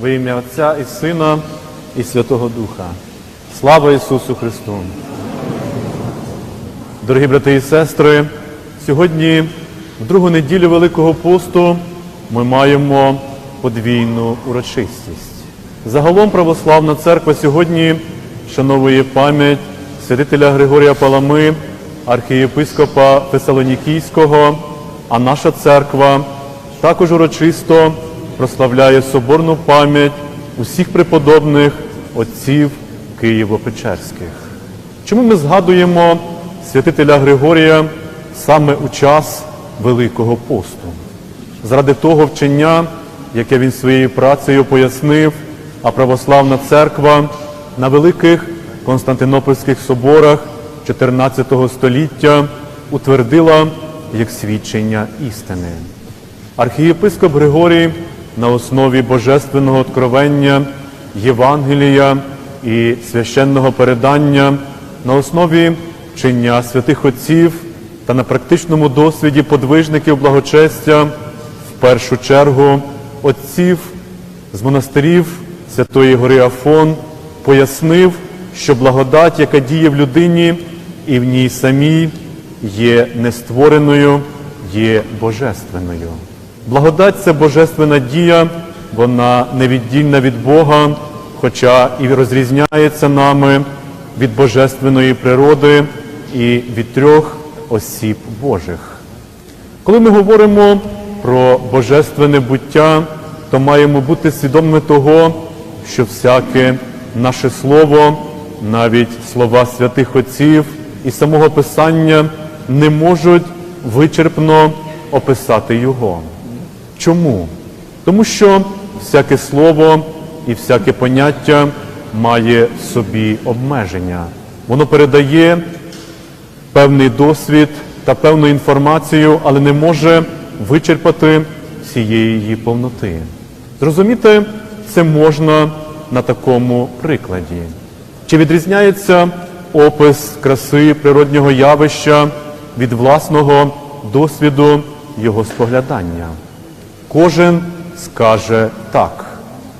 Во ім'я Отця і Сина і Святого Духа. Слава Ісусу Христу! Дорогі брати і сестри, сьогодні, в другу неділю Великого посту, ми маємо подвійну урочистість. Загалом православна церква сьогодні шановує пам'ять святителя Григорія Палами, архієпископа Фесалонікійського, а наша церква також урочисто прославляє соборну пам'ять усіх преподобних отців Києво-Печерських. Чому ми згадуємо святителя Григорія саме у час Великого посту? Заради того вчення, яке він своєю працею пояснив, а православна церква на великих Константинопольських соборах 14 століття утвердила як свідчення істини. Архієпископ Григорій на основі божественного откровення, Євангелія і священного передання, на основі вчення святих отців та на практичному досвіді подвижників благочестя, в першу чергу отців з монастирів Святої Гори Афон, пояснив, що благодать, яка діє в людині і в ній самій, є нествореною, є божественною. Благодать це божественна дія, вона невіддільна від Бога, хоча і розрізняється нами від божественної природи і від трьох осіб Божих. Коли ми говоримо про божественне буття, то маємо бути свідомими того, що всяке наше слово, навіть слова святих отців і самого Писання не можуть вичерпно описати його. Чому? Тому що всяке слово і всяке поняття має в собі обмеження. Воно передає певний досвід та певну інформацію, але не може вичерпати всієї її повноти. Зрозуміти це можна на такому прикладі. Чи відрізняється опис краси природнього явища від власного досвіду його споглядання? Кожен скаже так,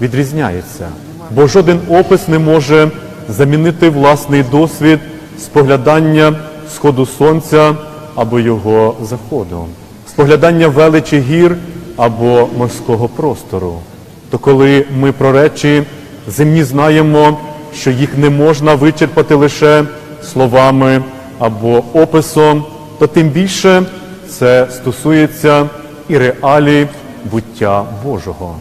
відрізняється, бо жоден опис не може замінити власний досвід споглядання сходу сонця або його заходу, споглядання величі гір або морського простору. То коли ми про речі земні знаємо, що їх не можна вичерпати лише словами або описом, то тим більше це стосується і реалій буття Божого.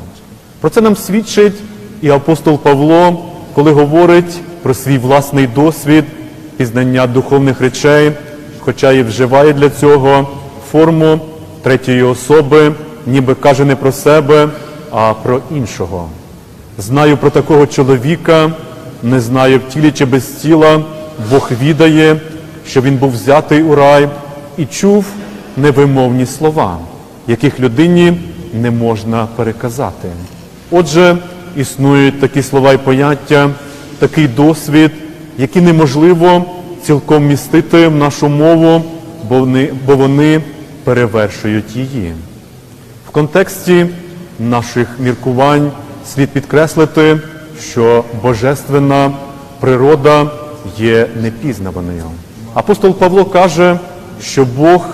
Про це нам свідчить і апостол Павло, коли говорить про свій власний досвід пізнання духовних речей, хоча і вживає для цього форму третьої особи, ніби каже не про себе, а про іншого. Знаю про такого чоловіка, не знаю в тілі чи без тіла, Бог відає, що він був взятий у рай і чув невимовні слова, яких людині не можна переказати. Отже, існують такі слова і поняття, такий досвід, які неможливо цілком містити в нашу мову, бо вони, бо вони перевершують її. В контексті наших міркувань слід підкреслити, що божественна природа є непізнаваною. Апостол Павло каже, що Бог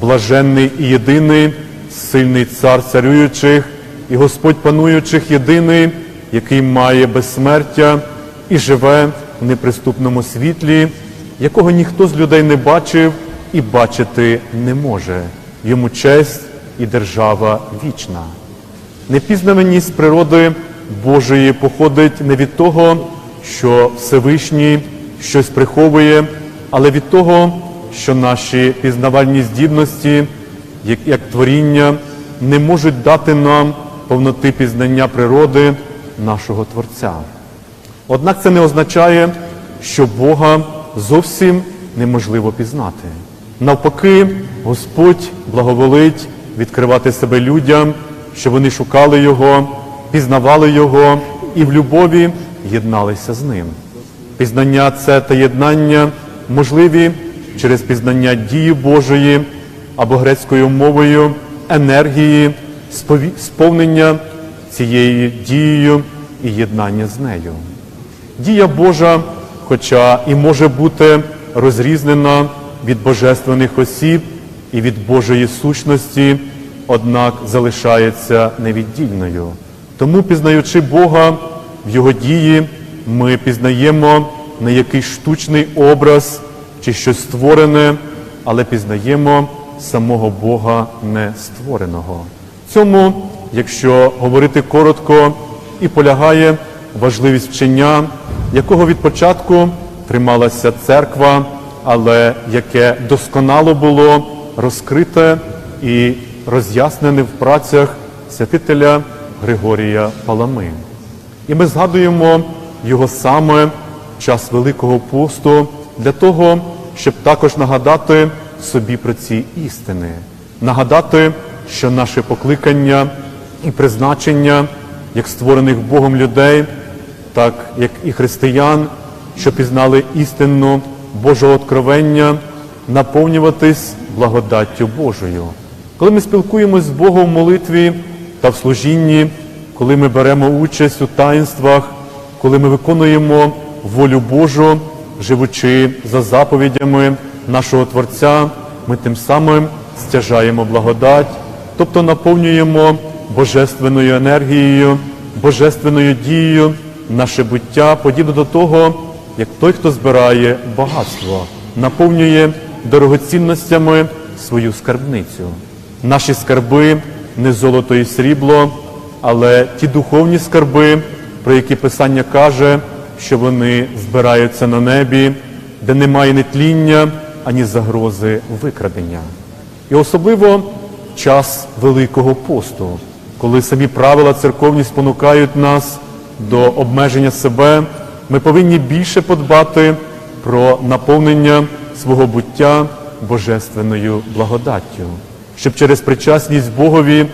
блаженний і єдиний, сильний цар царюючих і Господь пануючих єдиний, який має безсмертя і живе в неприступному світлі, якого ніхто з людей не бачив і бачити не може. Йому честь і держава вічна. Непізнаваність природи Божої походить не від того, що Всевишній щось приховує, але від того, що наші пізнавальні здібності, як, як творіння, не можуть дати нам повноти пізнання природи нашого Творця. Однак це не означає, що Бога зовсім неможливо пізнати. Навпаки, Господь благоволить відкривати себе людям, щоб вони шукали Його, пізнавали Його і в любові єдналися з Ним. Пізнання це та єднання можливі через пізнання дії Божої або грецькою мовою енергії, сповнення цією дією і єднання з нею. Дія Божа, хоча і може бути розрізнена від божественних осіб і від Божої сущності, однак залишається невіддільною. Тому, пізнаючи Бога в Його дії, ми пізнаємо не якийсь штучний образ чи щось створене, але пізнаємо самого Бога не створеного. Цьому, якщо говорити коротко, і полягає важливість вчення, якого від початку трималася церква, але яке досконало було розкрите і роз'яснене в працях святителя Григорія Палами. І ми згадуємо його саме в час Великого посту для того, щоб також нагадати собі про ці істини, нагадати, що наше покликання і призначення, як створених Богом людей, так як і християн, що пізнали істину Божого откровення, наповнюватись благодаттю Божою. Коли ми спілкуємось з Богом в молитві та в служінні, коли ми беремо участь у таїнствах, коли ми виконуємо волю Божу, живучи за заповідями нашого Творця, ми тим самим стяжаємо благодать, тобто наповнюємо божественною енергією, божественною дією наше буття, подібно до того, як той, хто збирає багатство, наповнює дорогоцінностями свою скарбницю. Наші скарби не золото і срібло, але ті духовні скарби, про які Писання каже, що вони збираються на небі, де немає ні тління, ані загрози викрадення. І особливо час Великого посту, коли самі правила церковні спонукають нас до обмеження себе, ми повинні більше подбати про наповнення свого буття божественною благодаттю, щоб через причасність Богові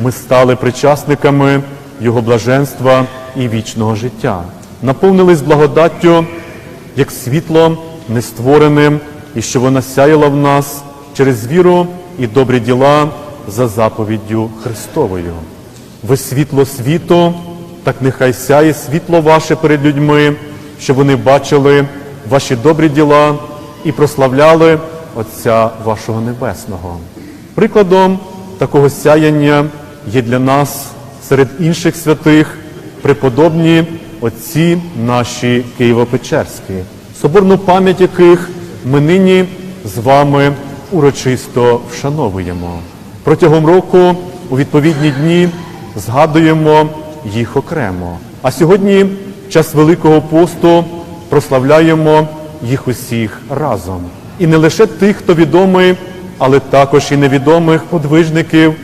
ми стали причасниками Його блаженства і вічного життя, наповнились благодаттю як світлом нествореним, і що вона сяяла в нас через віру і добрі діла за заповіддю Христовою. Ви світло світу, так нехай сяє світло ваше перед людьми, щоб вони бачили ваші добрі діла і прославляли Отця вашого Небесного. Прикладом такого сяяння є для нас серед інших святих преподобні отці наші Києво-Печерські, соборну пам'ять яких ми нині з вами урочисто вшановуємо. Протягом року у відповідні дні згадуємо їх окремо. А сьогодні, в час Великого посту, прославляємо їх усіх разом. І не лише тих, хто відомий, але також і невідомих подвижників,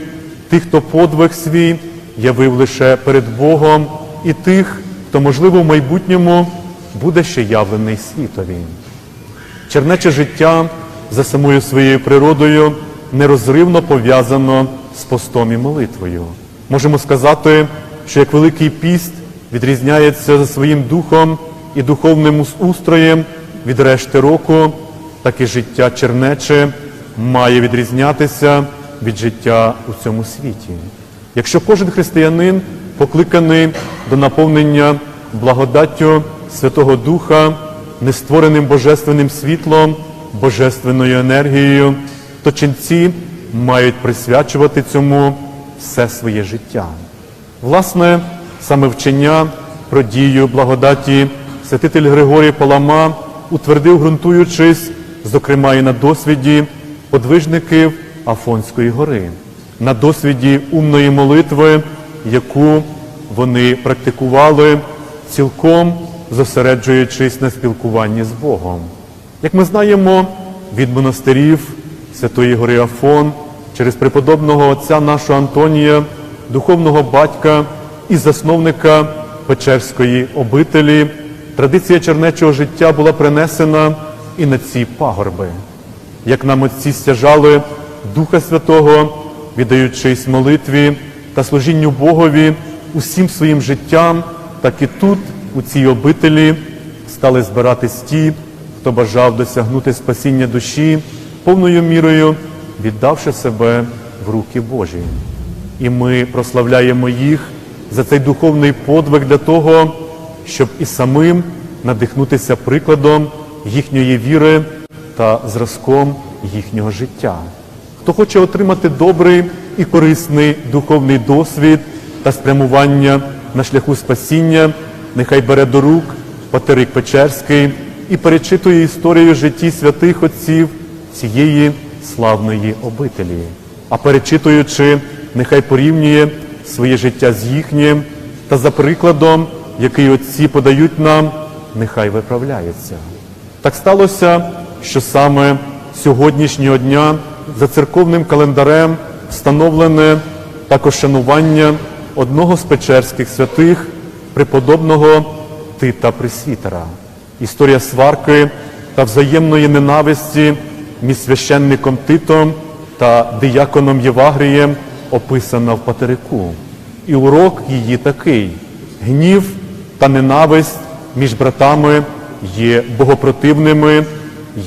тих, хто подвиг свій явив лише перед Богом, і тих, хто, можливо, в майбутньому буде ще явлений світові. Чернече життя за самою своєю природою нерозривно пов'язано з постом і молитвою. Можемо сказати, що як Великий піст відрізняється за своїм духом і духовним устроєм від решти року, так і життя чернече має відрізнятися від життя у цьому світі. Якщо кожен християнин покликаний до наповнення благодаттю Святого Духа, нествореним божественним світлом, божественною енергією, то ченці мають присвячувати цьому все своє життя. Власне, саме вчення про дію благодаті святитель Григорій Палама утвердив, ґрунтуючись, зокрема і на досвіді подвижників Афонської гори, на досвіді умної молитви, яку вони практикували цілком зосереджуючись на спілкуванні з Богом. Як ми знаємо від монастирів Святої Гори Афон через преподобного отця нашого Антонія, духовного батька і засновника Печерської обителі, традиція чернечого життя була принесена і на ці пагорби. Як нам отці стяжали Духа Святого, віддаючись молитві та служінню Богові усім своїм життям, так і тут, у цій обителі, стали збиратись ті, хто бажав досягнути спасіння душі повною мірою, віддавши себе в руки Божі. І ми прославляємо їх за цей духовний подвиг для того, щоб і самим надихнутися прикладом їхньої віри та зразком їхнього життя. Хто хоче отримати добрий і корисний духовний досвід та спрямування на шляху спасіння, нехай бере до рук Патерик Печерський і перечитує історію житті святих отців цієї славної обителі. А перечитуючи, нехай порівнює своє життя з їхнім та за прикладом, який отці подають нам, нехай виправляється. Так сталося, що саме сьогоднішнього дня за церковним календарем встановлене також шанування одного з печерських святих, преподобного Тита Пресвітера. Історія сварки та взаємної ненависті між священником Титом та дияконом Євагрієм описана в патерику. І урок її такий: гнів та ненависть між братами є богопротивними,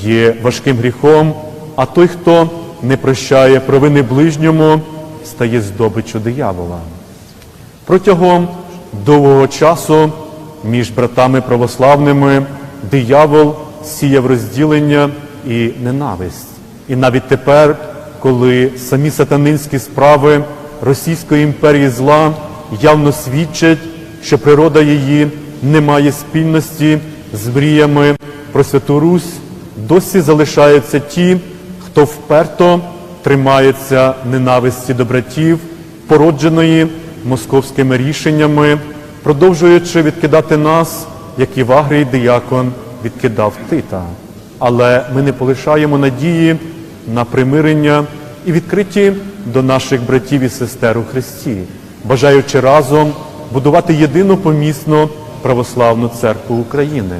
є важким гріхом, а той, хто не прощає провини ближньому, стає здобиччю диявола. Протягом довгого часу між братами православними диявол сіяв розділення і ненависть. І навіть тепер, коли самі сатанинські справи Російської імперії зла явно свідчать, що природа її не має спільності з мріями про Святу Русь, досі залишаються ті, хто вперто тримається ненависті до братів, породженої московськими рішеннями, продовжуючи відкидати нас, як Івагрій Діякон відкидав Тита. Але ми не полишаємо надії на примирення і відкриті до наших братів і сестер у Христі, бажаючи разом будувати єдину помісну православну церкву України,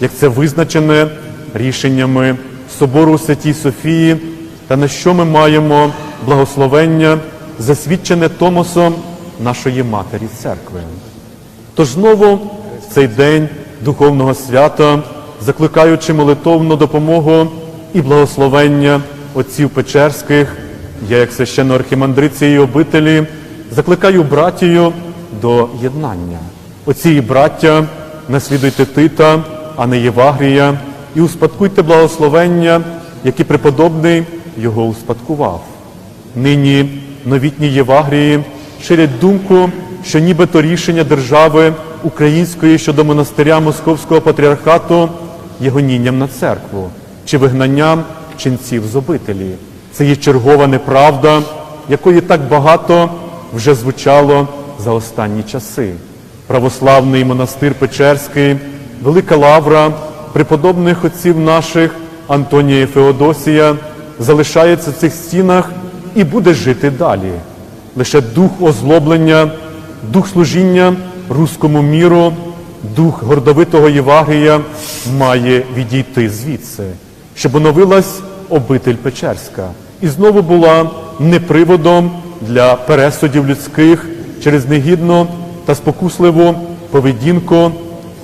як це визначене рішеннями Собору Святій Софії, та на що ми маємо благословення, засвідчене Томосом нашої Матері Церкви. Тож знову в цей день духовного свята, закликаючи молитовну допомогу і благословення отців Печерських, я, як священно-архімандрит цієї обителі, закликаю братію до єднання. Оці і браття, наслідуйте Тита, а не Євагрія, і успадкуйте благословення, які преподобний його успадкував. Нині новітні Євагрії ширять думку, що нібито рішення держави української щодо монастиря Московського патріархату є гонінням на церкву чи вигнанням ченців з обителі. Це є чергова неправда, якої так багато вже звучало за останні часи. Православний монастир Печерський, Велика Лавра, преподобних отців наших Антонія і Феодосія залишається в цих стінах і буде жити далі. Лише дух озлоблення, дух служіння руському міру, дух гордовитого Євагрія має відійти звідси, щоб оновилась обитель Печерська. І знову була не приводом для пересудів людських через негідну та спокусливу поведінку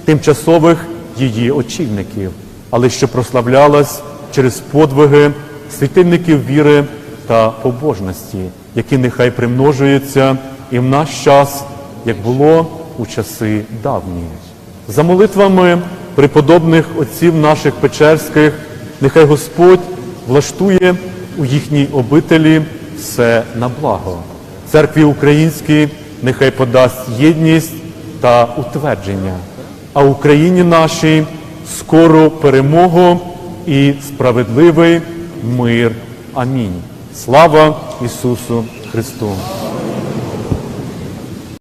тимчасових її очільників, але що прославлялась через подвиги світильників віри та побожності, які нехай примножуються і в наш час, як було у часи давні. За молитвами преподобних отців наших Печерських, нехай Господь влаштує у їхній обителі все на благо. Церкві українській нехай подасть єдність та утвердження, а Україні нашій скору перемогу і справедливий мир. Амінь. Слава Ісусу Христу!